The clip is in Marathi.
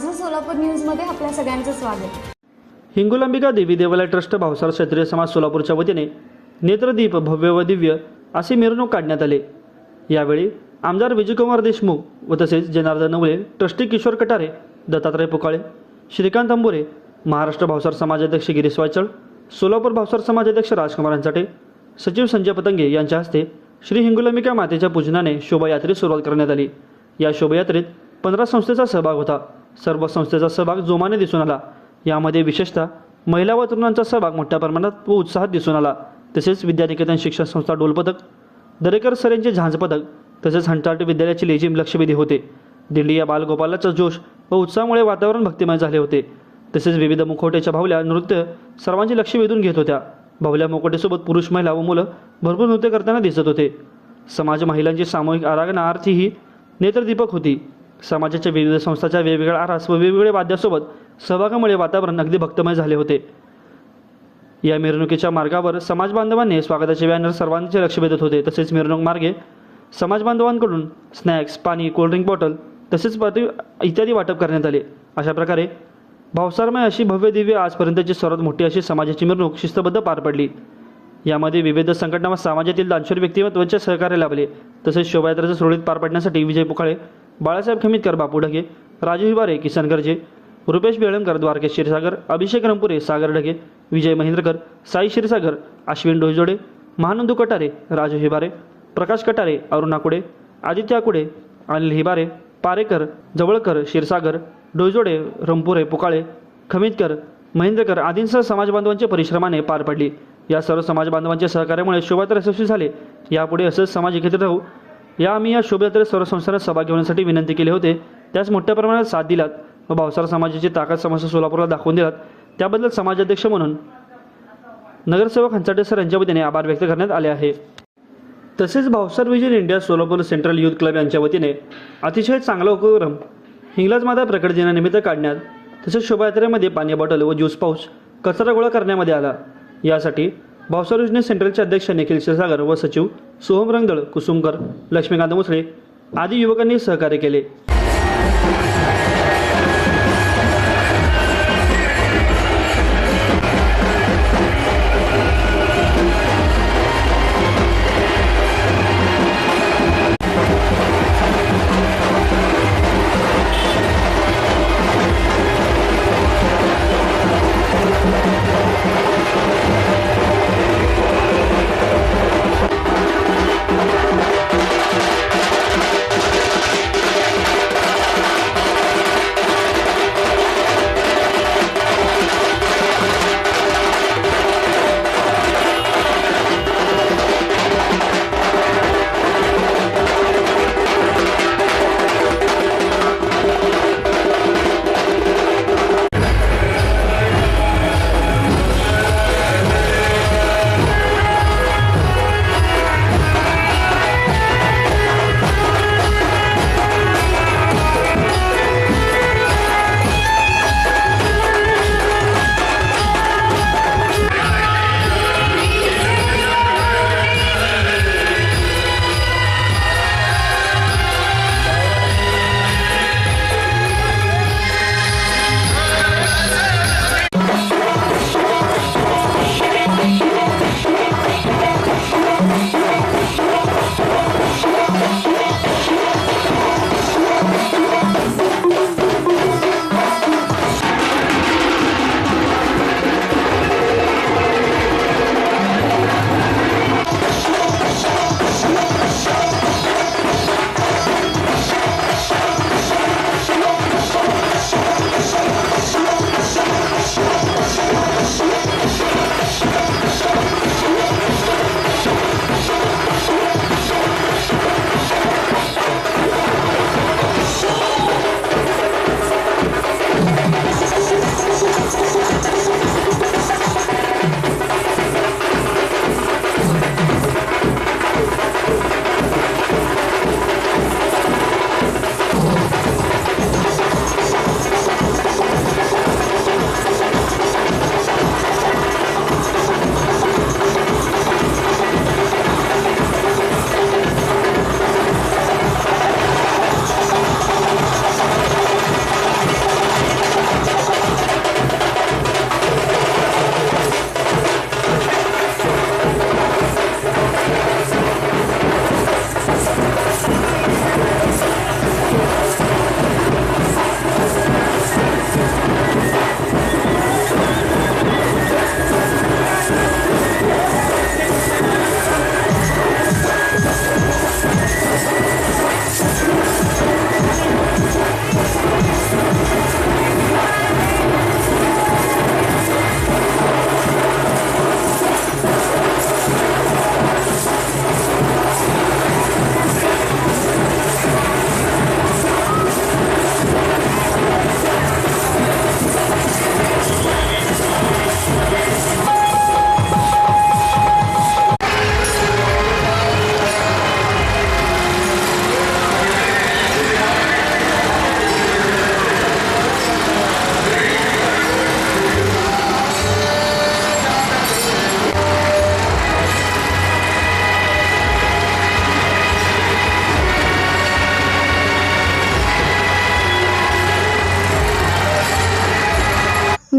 माझं सोलापूर न्यूजमध्ये आपल्या सगळ्यांचं स्वागत. हिंगोलांबिका देवी देवालय ट्रस्ट भावसार क्षत्रिय समाज सोलापूरच्या वतीने नेत्रदीप भव्य व दिव्य असे मिरवणूक काढण्यात आले. यावेळी आमदार विजयकुमार देशमुख व तसेच जनार्दन नवले ट्रस्टी किशोर कटारे दत्तात्रय पुकाळे श्रीकांत अंबुरे महाराष्ट्र भावसार समाजाध्यक्ष गिरीश वायचळ सोलापूर भावसार समाजाध्यक्ष राजकुमार अंचाटे सचिव संजय पतंगे यांच्या हस्ते श्री हिंगुलंबिका मातेच्या पूजनाने शोभायात्रेस सुरुवात करण्यात आली. या शोभायात्रेत पंधरा संस्थेचा सहभाग होता. सर्व संस्थेचा सहभाग जोमाने दिसून आला. यामध्ये विशेषतः महिला व तरुणांचा सहभाग मोठ्या प्रमाणात व उत्साहात दिसून आला. तसेच विद्यानिकेतन शिक्षण संस्था डोलपदक दरेकर सर यांचे झांज तसेच हंटार्ट विद्यालयाची लेझिम लक्षवेधी होते. दिंडी या बालगोपालाचा जोश व उत्साहामुळे वातावरण भक्तिमय झाले होते. तसेच विविध मुखवट्याच्या भावल्या नृत्य सर्वांचे लक्ष वेधून घेत होत्या. भावल्या मुखवट्यासोबत पुरुष महिला व मुलं भरपूर नृत्य करताना दिसत होते. समाज महिलांची सामूहिक आराधना आरती ही नेत्रदीपक होती. समाजाच्या विविध संस्थांच्या वेगवेगळ्या आरास व वेगवेगळ्या वाद्यासोबत सहभागामुळे वातावरण अगदी भक्तमय झाले होते. या मिरवणुकीच्या मार्गावर समाजबांधवांनी स्वागताचे बॅनर सर्वांचे लक्ष वेधत होते. तसेच मिरवणूक मार्गे समाजबांधवांकडून स्नॅक्स पाणी कोल्ड्रिंक बॉटल तसेच पाती इत्यादी वाटप करण्यात आले. अशा प्रकारे भावसारमय अशी भव्य दिव्य आजपर्यंतची सर्वात मोठी अशी समाजाची मिरवणूक शिस्तबद्ध पार पडली. यामध्ये विविध संघटना व समाजातील दानशूर व्यक्तिमत्वांचे सहकार्य लाभले. तसेच शोभायात्राच्या सुरळीत पार पाडण्यासाठी विजय पुकाळे बाळासाहेब खमितकर बापू ढगे राजू हिबारे किसन गर्जे रुपेश बेळमकर द्वारकेश क्षीरसागर अभिषेक रंपुरे सागर ढगे विजय महेंद्रकर साई क्षीरसागर अश्विन डोईजोडे महानंदू कटारे राजू हिबारे प्रकाश कटारे अरुण आकुडे आदित्य आकुडे अनिल हिबारे पारेकर जवळकर क्षीरसागर डोईजोडे रंपुरे पुकाळे खमितकर महेंद्रकर आदींसह समाजबांधवांच्या परिश्रमाने पार पडली. या सर्व समाजबांधवांच्या सहकार्यामुळे शोभायात्रा यशस्वी झाले. यापुढे असंच समाज एकत्रित राहू या आम्ही या शोभयात्रेत सर्व संस्थांना सहभाग घेण्यासाठी विनंती केले होते. त्यास मोठ्या प्रमाणात साथ दिलात व भावसार समाजाची ताकद समस्या सोलापूरला दाखवून दिलात. त्याबद्दल समाजाध्यक्ष म्हणून नगरसेवक हंचाटे सर यांच्या वतीने आभार व्यक्त करण्यात आले आहे. तसेच Bhavsar vision India Solapur central youth club यांच्या वतीने अतिशय चांगला उपक्रम हिंगलाज माता प्रकट दिनानिमित्त काढण्यात तसेच शोभायात्रेमध्ये पाणी बॉटल व ज्यूस पाऊच कचरा गोळा करण्यामध्ये आला. यासाठी भावसार योजने सेंट्रलचे अध्यक्ष निखिल क्षीरसागर व सचिव सोहम रंगदळ कुसुमकर लक्ष्मीकांत मुसळे आदी युवकांनी सहकार्य केले.